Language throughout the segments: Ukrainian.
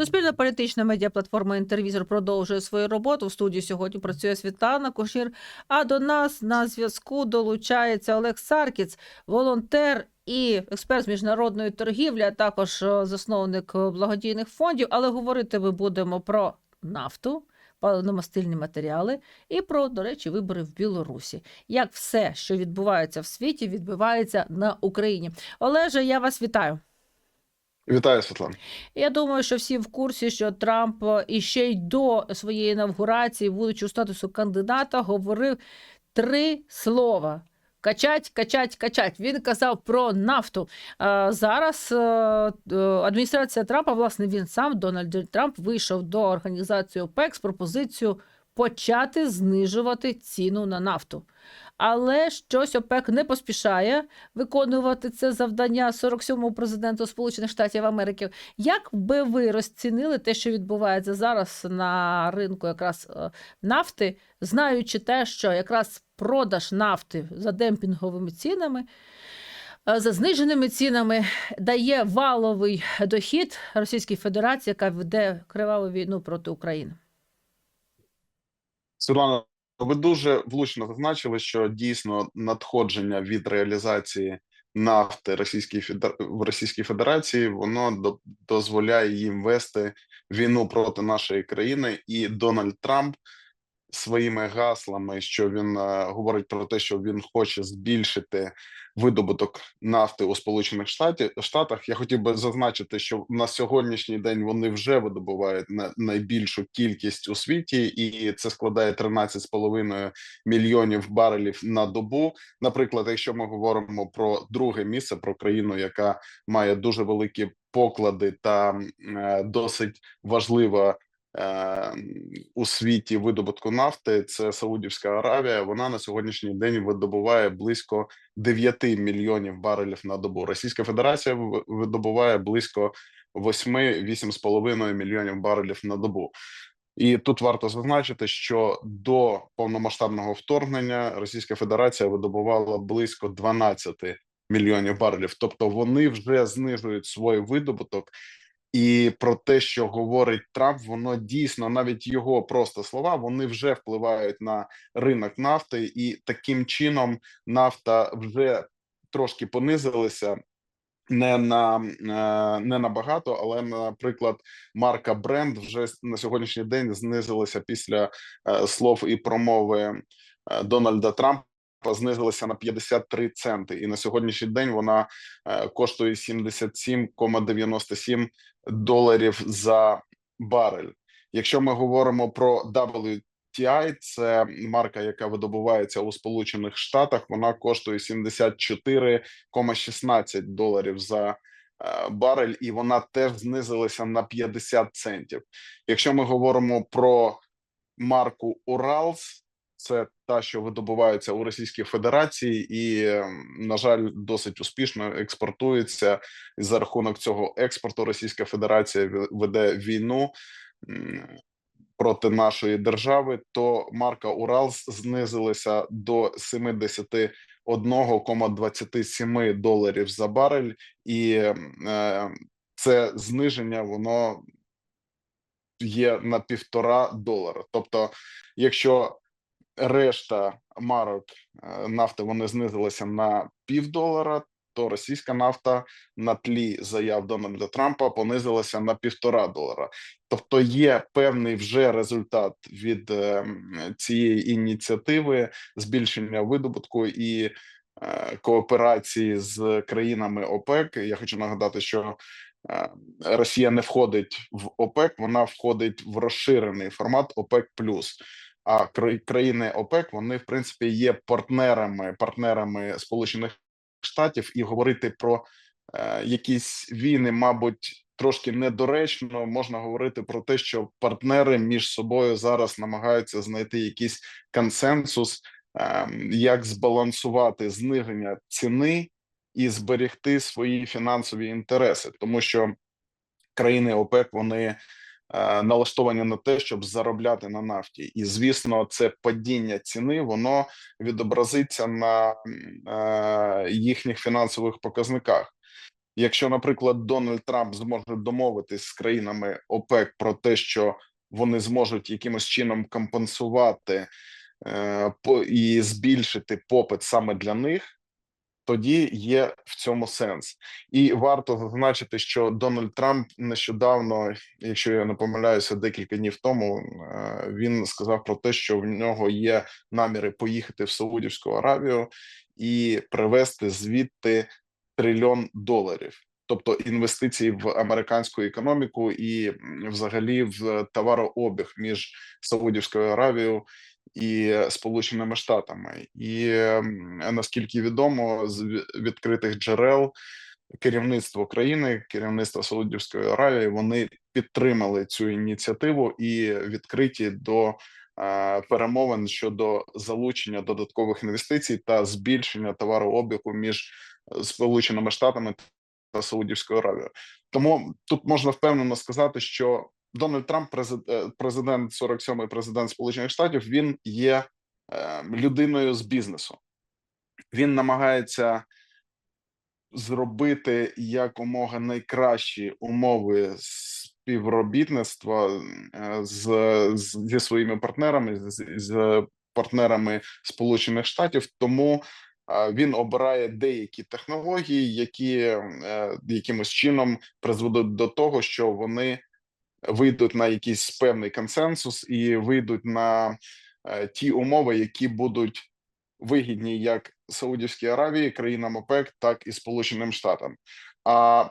Суспільна політична медіаплатформа Інтервізор продовжує свою роботу. В студії сьогодні працює Світлана Кошір. А до нас на зв'язку долучається Олег Саркіц, волонтер і експерт з міжнародної торгівлі, а також е, засновник е, благодійних фондів. Але говорити ми будемо про нафту, паливно-мастильні матеріали і про, до речі, вибори в Білорусі. Як все, що відбувається в світі, відбувається на Україні. Олеже, я вас вітаю. Вітаю, Світлана. Я думаю, що всі в курсі, що Трамп е, іще й до своєї інавгурації, будучи у статусу кандидата, говорив три слова. Качать, качать, качать. Він казав про нафту. А зараз е, е, адміністрація Трампа, власне, він сам, Дональд Трамп, вийшов до організації ОПЕК з пропозицією почати знижувати ціну на нафту. Але щось ОПЕК не поспішає виконувати це завдання 47-му президенту Сполучених Штатів Америки. Як би ви розцінили те, що відбувається зараз на ринку якраз е, нафти, знаючи те, що якраз продаж нафти за демпінговими цінами, е, за зниженими цінами дає валовий дохід Російській Федерації, яка веде криваву війну проти України? Світлана, ви дуже влучно зазначили, що дійсно надходження від реалізації нафти Російській Федер... в Російській Федерації воно до... дозволяє їм вести війну проти нашої країни, і Дональд Трамп своїми гаслами, що він е, говорить про те, що він хоче збільшити видобуток нафти у Сполучених Штатів Штатах. Я хотів би зазначити, що на сьогоднішній день вони вже видобувають на найбільшу кількість у світі, і це складає 13,5 мільйонів барелів на добу. Наприклад, якщо ми говоримо про друге місце, про країну, яка має дуже великі поклади та е, досить важлива у світі видобутку нафти, це Саудівська Аравія. Вона на сьогоднішній день видобуває близько 9 мільйонів барелів на добу. Російська Федерація видобуває близько 8-8,5 мільйонів барелів на добу. І тут варто зазначити, що до повномасштабного вторгнення Російська Федерація видобувала близько 12 мільйонів барелів. Тобто вони вже знижують свій видобуток. І про те, що говорить Трамп, воно дійсно навіть його просто слова вони вже впливають на ринок нафти, і таким чином нафта вже трошки понизилася. Не на е, не набагато, але наприклад, марка бренд вже на сьогоднішній день знизилася після е, слов і промови е, Дональда Трампа. Знизилася на 53 центи, і на сьогоднішній день вона е, коштує 77,97 доларів за барель. Якщо ми говоримо про WTI, це марка, яка видобувається у Сполучених Штатах, вона коштує 74,16 доларів за е, барель, і вона теж знизилася на 50 центів. Якщо ми говоримо про марку Уралс, це та, що видобувається у Російській Федерації, і, ем, на жаль, досить успішно експортується. І за рахунок цього експорту Російська Федерація веде війну проти нашої держави. То марка Уралс знизилася до 71,27 доларів за барель, і е, це зниження воно є на півтора долара. Тобто, якщо решта марок е, нафти вони знизилися на півдолара, то російська нафта на тлі заяв Дональда Трампа понизилася на півтора долара. Тобто є певний вже результат від е, цієї ініціативи збільшення видобутку і е, кооперації з країнами ОПЕК. Я хочу нагадати, що Росія не входить в ОПЕК, вона входить в розширений формат ОПЕК а кра- країни ОПЕК вони в принципі є партнерами партнерами Сполучених Штатів, і говорити про е, якісь війни, мабуть, трошки недоречно. Можна говорити про те, що партнери між собою зараз намагаються знайти якийсь консенсус, е, як збалансувати зниження ціни і зберегти свої фінансові інтереси, тому що країни ОПЕК вони налаштовані на те, щоб заробляти на нафті, і звісно, це падіння ціни воно відобразиться на е, їхніх фінансових показниках. Якщо, наприклад, Дональд Трамп зможе домовитись з країнами ОПЕК про те, що вони зможуть якимось чином компенсувати е, і збільшити попит саме для них, тоді є в цьому сенс. І варто зазначити, що Дональд Трамп нещодавно, якщо я не помиляюся, декілька днів тому е, він сказав про те, що в нього є наміри поїхати в Саудівську Аравію і привезти звідти трильйон доларів. Тобто інвестиції в американську економіку і взагалі в товарообіг між Саудівською Аравією і Сполученими Штатами, і наскільки відомо з відкритих джерел керівництво країни, керівництво Саудівської Аравії, вони підтримали цю ініціативу і відкриті до е, перемовин щодо залучення додаткових інвестицій та збільшення товарообігу між е, Сполученими Штатами та Саудівською Аравією. Тому тут можна впевнено сказати, що Дональд Трамп, е, президент 47-й президент Сполучених Штатів, він є е, людиною з бізнесу. Він намагається зробити якомога найкращі умови співробітництва е, з, з зі своїми партнерами, з, з партнерами Сполучених Штатів. Тому він обирає деякі технології, які якимось чином призведуть до того, що вони вийдуть на якийсь певний консенсус і вийдуть на е, ті умови, які будуть вигідні як Саудівській Аравії, країнам ОПЕК, так і Сполученим Штатам. А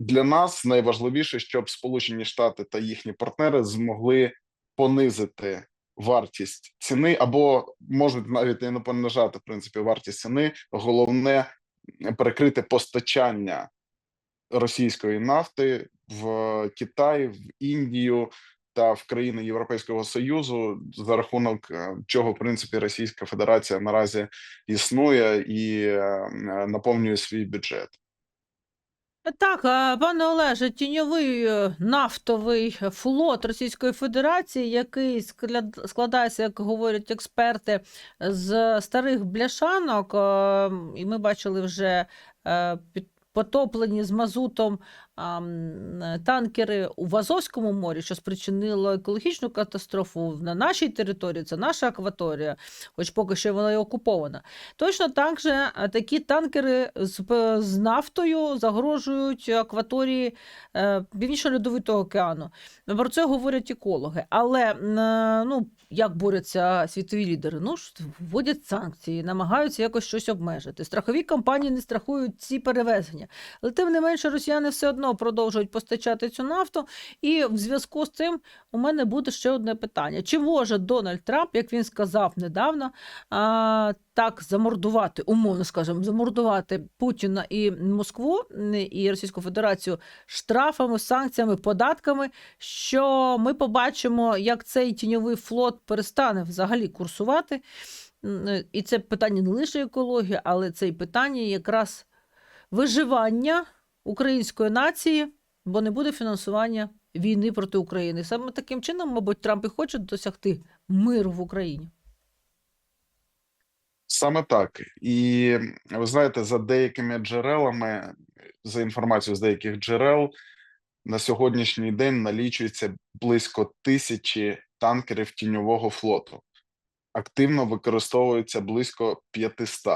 для нас найважливіше, щоб Сполучені Штати та їхні партнери змогли понизити вартість ціни, або можуть навіть не понижати в принципі вартість ціни. Головне перекрити постачання російської нафти в Китай, в Індію та в країни Європейського Союзу, за рахунок е, чого в принципі Російська Федерація наразі існує і е, наповнює свій бюджет. Так, пане Олеже, тіньовий е, нафтовий флот Російської Федерації, який складається, як говорять експерти, з старих бляшанок, е, і ми бачили вже е, під- потоплені з мазутом а, танкери у Азовському морі, що спричинило екологічну катастрофу на нашій території, це наша акваторія, хоч поки що вона і окупована. Точно так же такі танкери з, з нафтою загрожують акваторії е, Північно-Льодовитого океану. Про це говорять екологи. Але е, ну, як борються світові лідери? Ну вводять санкції, намагаються якось щось обмежити. Страхові компанії не страхують ці перевезення. Але тим не менше, росіяни все одно продовжують постачати цю нафту. І в зв'язку з цим у мене буде ще одне питання: чи може Дональд Трамп, як він сказав недавно, а, так замордувати, умовно скажемо, замордувати Путіна і Москву і Російську Федерацію штрафами, санкціями, податками, що ми побачимо, як цей тіньовий флот перестане взагалі курсувати. І це питання не лише екології, але це і питання якраз виживання української нації, бо не буде фінансування війни проти України. Саме таким чином, мабуть, Трамп і хоче досягти миру в Україні. Саме так, і ви знаєте, за деякими джерелами, за інформацією з деяких джерел, на сьогоднішній день налічується близько тисячі танкерів тіньового флоту. Активно використовується близько 500.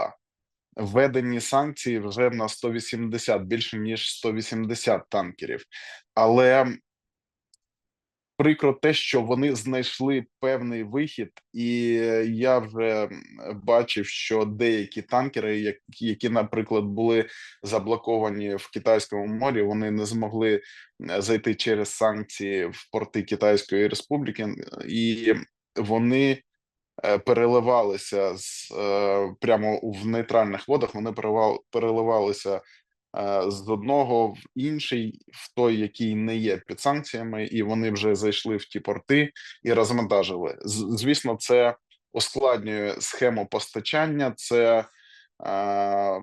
Введені санкції вже на 180, більше ніж 180 танкерів. Але прикро те, що вони знайшли певний вихід, і я вже бачив, що деякі танкери, які, наприклад, були заблоковані в Китайському морі, вони не змогли е, зайти через санкції в порти Китайської Республіки, і вони переливалися з е, прямо в нейтральних водах. Вони переливал- переливалися е, з одного в інший, в той, який не є під санкціями, і вони вже зайшли в ті порти і розвантажили. Звісно, це ускладнює схему постачання, це, е,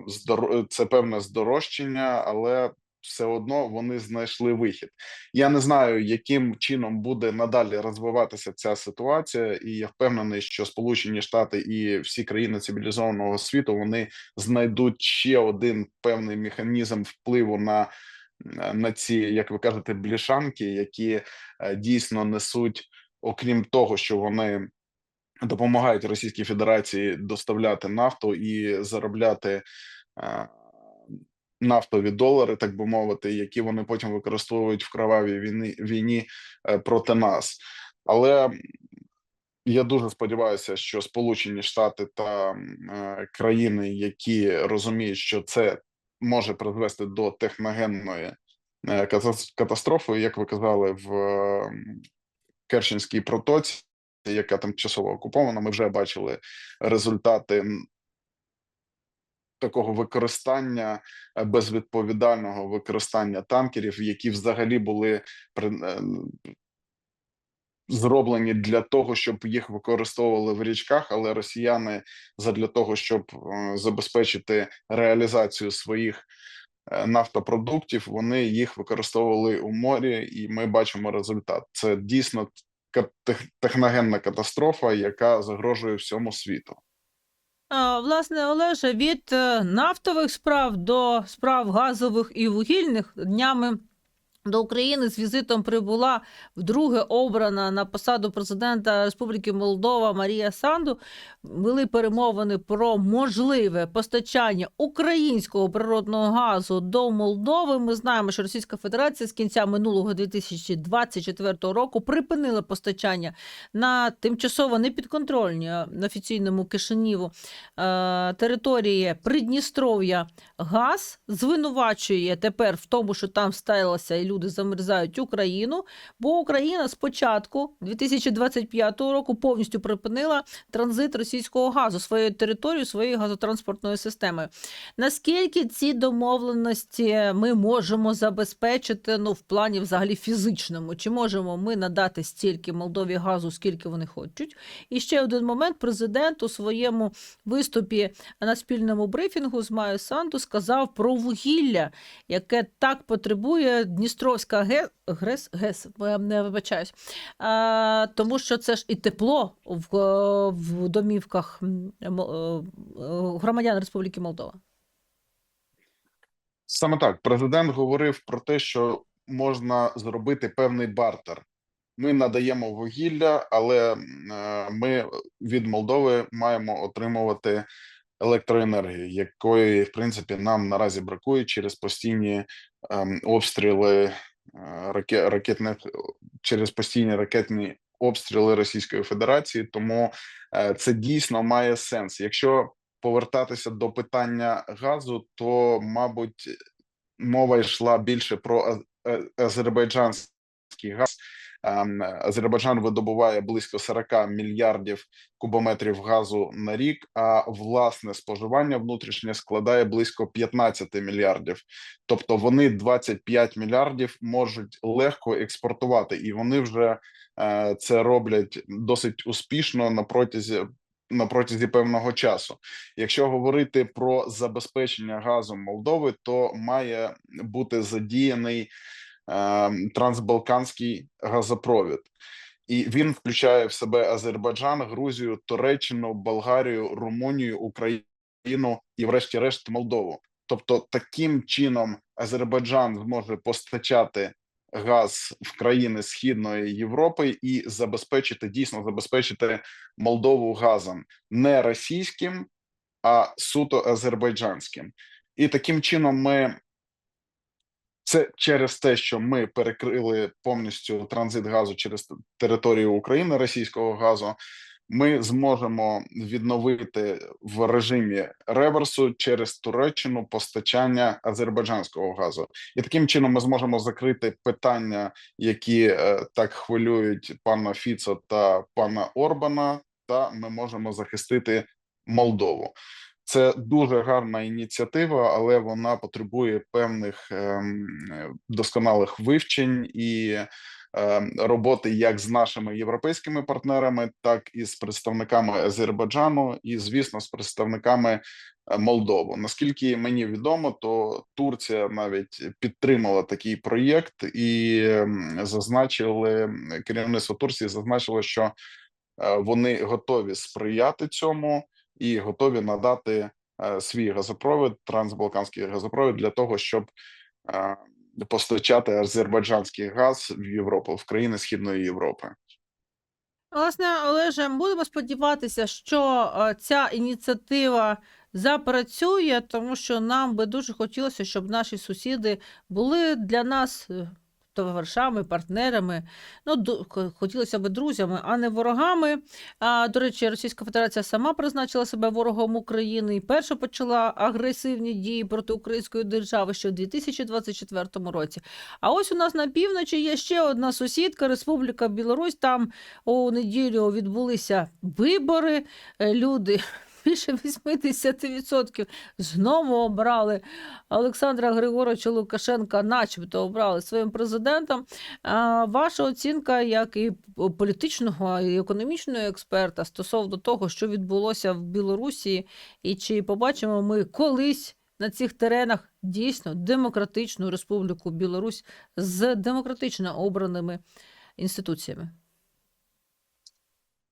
це певне здорожчання, але все одно вони знайшли вихід. Я не знаю, яким чином буде надалі розвиватися ця ситуація, і я впевнений, що Сполучені Штати і всі країни цивілізованого світу вони знайдуть ще один певний механізм впливу на, на ці, як ви кажете, бляшанки, які е, дійсно несуть, окрім того, що вони допомагають Російській Федерації доставляти нафту і заробляти е, нафтові долари, так би мовити, які вони потім використовують в кровавій війні, війні е, проти нас. Але я дуже сподіваюся, що Сполучені Штати та е, країни, які розуміють, що це може призвести до техногенної е, катастрофи, як ви казали, в Керченській протоці, яка тимчасово окупована, ми вже бачили результати такого використання е, безвідповідального використання танкерів, які взагалі були при- е, зроблені для того, щоб їх використовували в річках, але росіяни задля того, щоб е, забезпечити реалізацію своїх нафтопродуктів, вони їх використовували у морі, і ми бачимо результат. Це дійсно техногенна катастрофа, яка загрожує всьому світу. Власне, Олеже, від е, нафтових справ до справ газових і вугільних днями до України з візитом прибула вдруге обрана на посаду президента Республіки Молдова Марія Санду. Вели перемовини про можливе постачання українського природного газу до Молдови. Ми знаємо, що Російська Федерація з кінця минулого 2024 року припинила постачання на тимчасово непідконтрольні офіційному Кишиніву е, території Придністров'я газ звинувачує тепер в тому, що там сталося і люди замерзають Україну, бо Україна з початку 2025 року повністю припинила транзит російського газу своєю територією, своєю газотранспортною системою. Наскільки ці домовленості ми можемо забезпечити ну, в плані взагалі фізичному? Чи можемо ми надати стільки Молдові газу, скільки вони хочуть? І ще один момент: президент у своєму виступі на спільному брифінгу з Майю Санду сказав про вугілля, яке так потребує Дністровська ГЕС, ГРЕС, ГЕС не вибачаюсь, а, тому що це ж і тепло в, в домівках е, громадян Республіки Молдова. Саме так, президент говорив про те, що можна зробити певний бартер. Ми надаємо вугілля, але е, ми від Молдови маємо отримувати електроенергію, якої, в принципі, нам наразі бракує через постійні обстріли е, ракетних через постійні ракетні обстріли Російської Федерації. Тому е, це дійсно має сенс. Якщо повертатися до питання газу, то мабуть мова йшла більше про е, азербайджанський газ. Ем, Азербайджан видобуває близько 40 мільярдів кубометрів газу на рік, а власне споживання внутрішнє складає близько 15 мільярдів. Тобто вони 25 мільярдів можуть легко експортувати, і вони вже е, це роблять досить успішно на протязі на протязі певного часу. Якщо говорити про забезпечення газом Молдови, то має бути задіяний трансбалканський газопровід. І він включає в себе Азербайджан, Грузію, Туреччину, Болгарію, Румунію, Україну і, врешті-решт, Молдову. Тобто, таким чином Азербайджан зможе постачати газ в країни Східної Європи і забезпечити дійсно забезпечити Молдову газом не російським, а суто азербайджанським. І таким чином ми це через те, що ми перекрили повністю транзит газу через територію України російського газу. Ми зможемо відновити в режимі реверсу через Туреччину постачання азербайджанського газу, і таким чином ми зможемо закрити питання, які е, так хвилюють пана Фіца та пана Орбана. Та ми можемо захистити Молдову. Це дуже гарна ініціатива, але вона потребує певних ем, е, досконалих вивчень і ем, роботи як з нашими європейськими партнерами, так і з представниками Азербайджану, і звісно, з представниками е, Молдову. Наскільки мені відомо, то Турція навіть підтримала такий проєкт і ем, зазначили керівництво Турції зазначило, що е, вони готові сприяти цьому і готові надати е, свій газопровід, трансбалканський газопровід для того, щоб е, постачати азербайджанський газ в Європу, в країни Східної Європи. Власне, Олеже, будемо сподіватися, що е, ця ініціатива запрацює, тому що нам би дуже хотілося, щоб наші сусіди були для нас товаришами, партнерами. Ну, х- хотілося б друзями, а не ворогами. А, до речі, Російська Федерація сама призначила себе ворогом України і перша почала агресивні дії проти української держави ще в 2024 році. А ось у нас на півночі є ще одна сусідка, Республіка Білорусь. Там у неділю відбулися вибори. Е, Люди більше 80% знову обрали Олександра Григоровича Лукашенка, начебто обрали своїм президентом. Ваша оцінка, як і політичного і економічного експерта, стосовно того, що відбулося в Білорусі, і чи побачимо ми колись на цих теренах дійсно демократичну республіку Білорусь з демократично обраними інституціями?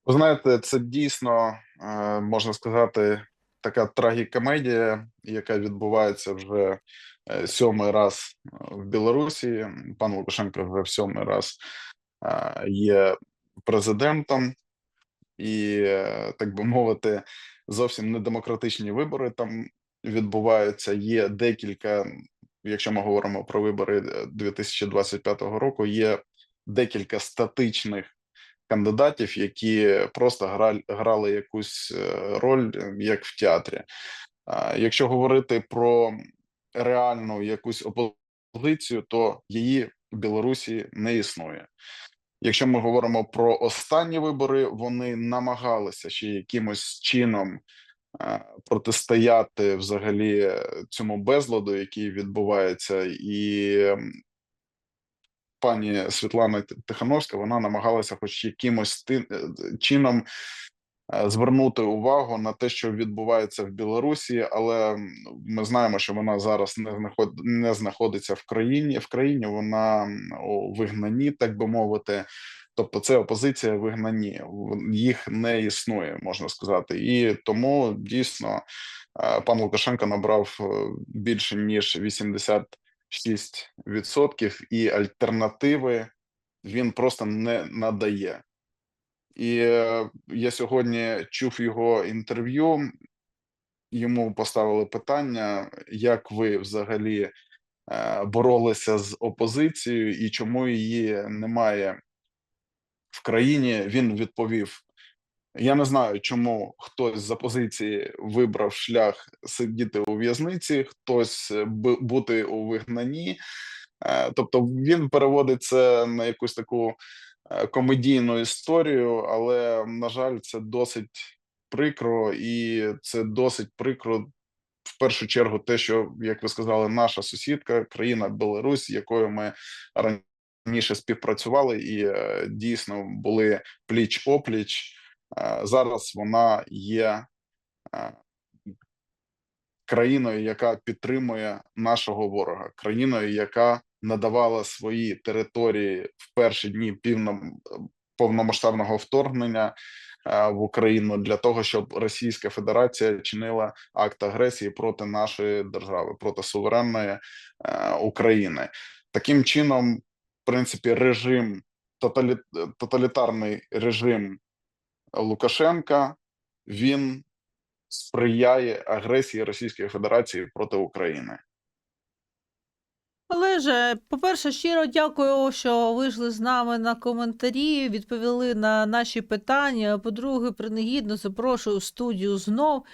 Ви знаєте, це дійсно е, можна сказати така трагікомедія, яка відбувається вже е, сьомий раз в Білорусі. Пан Лукашенко вже в сьомий раз е, є президентом, і так би мовити, зовсім недемократичні вибори там відбуваються. Є декілька, якщо ми говоримо про вибори е, 2025 року, є декілька статичних кандидатів, які просто грали, грали якусь е, роль, е, як в театрі. Якщо говорити про реальну якусь опозицію, то її в Білорусі не існує. Якщо ми говоримо про останні вибори, вони намагалися ще якимось чином е, протистояти взагалі цьому безладу, який відбувається, і пані Світлана Тихановська вона намагалася, хоч якимось е, чином е, звернути увагу на те, що відбувається в Білорусі, але ми знаємо, що вона зараз не знаход... не знаходиться в країні. В країні вона у вигнанні, так би мовити. Тобто, це опозиція в вигнанні, В- їх не існує, можна сказати, і тому дійсно е, пан Лукашенко набрав більше ніж 86% і альтернативи він просто не надає. І е, я сьогодні чув його інтерв'ю. Йому поставили питання, як ви взагалі е, боролися з опозицією і чому її немає в країні. Він відповів: Я не знаю, чому хтось з опозиції вибрав шлях сидіти у в'язниці, хтось е, бути у вигнанні. Е, Тобто він переводить це на якусь таку е, комедійну історію, але на жаль, це досить прикро, і це досить прикро. В першу чергу, те, що як ви сказали, наша сусідка, країна Білорусь, якою ми раніше співпрацювали, і дійсно були пліч опліч. Е, зараз вона є е, країною, яка підтримує нашого ворога, країною, яка надавала свої території в перші дні півном повномасштабного вторгнення е, в Україну для того, щоб Російська Федерація чинила акт агресії проти нашої держави, проти суверенної України. Таким чином, в принципі, режим тоталітарний режим Лукашенка він сприяє агресії Російської Федерації проти України. Олеже, по-перше, щиро дякую, що вийшли з нами на коментарі, відповіли на наші питання. По-друге, принагідно запрошую в студію знов.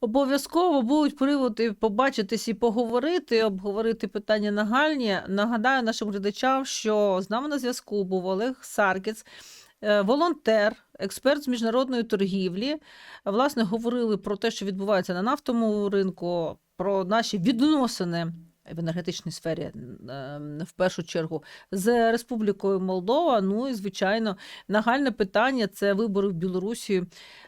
Обов'язково будуть приводи побачитись і поговорити, обговорити питання нагальні. Нагадаю нашим глядачам, що з нами на зв'язку був Олег Саркіц, волонтер, експерт з міжнародної торгівлі. Власне, говорили про те, що відбувається на нафтовому ринку, про наші відносини в енергетичній сфері е, в першу чергу з Республікою Молдова. Ну і звичайно, нагальне питання це вибори в Білорусі.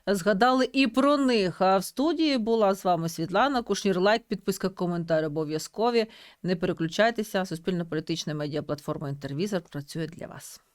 Згадали і про них. А в студії була з вами Світлана Кушнір. Лайк, підписка, коментар обов'язкові. Не переключайтеся. Суспільно-політична медіаплатформа Інтервізор працює для вас.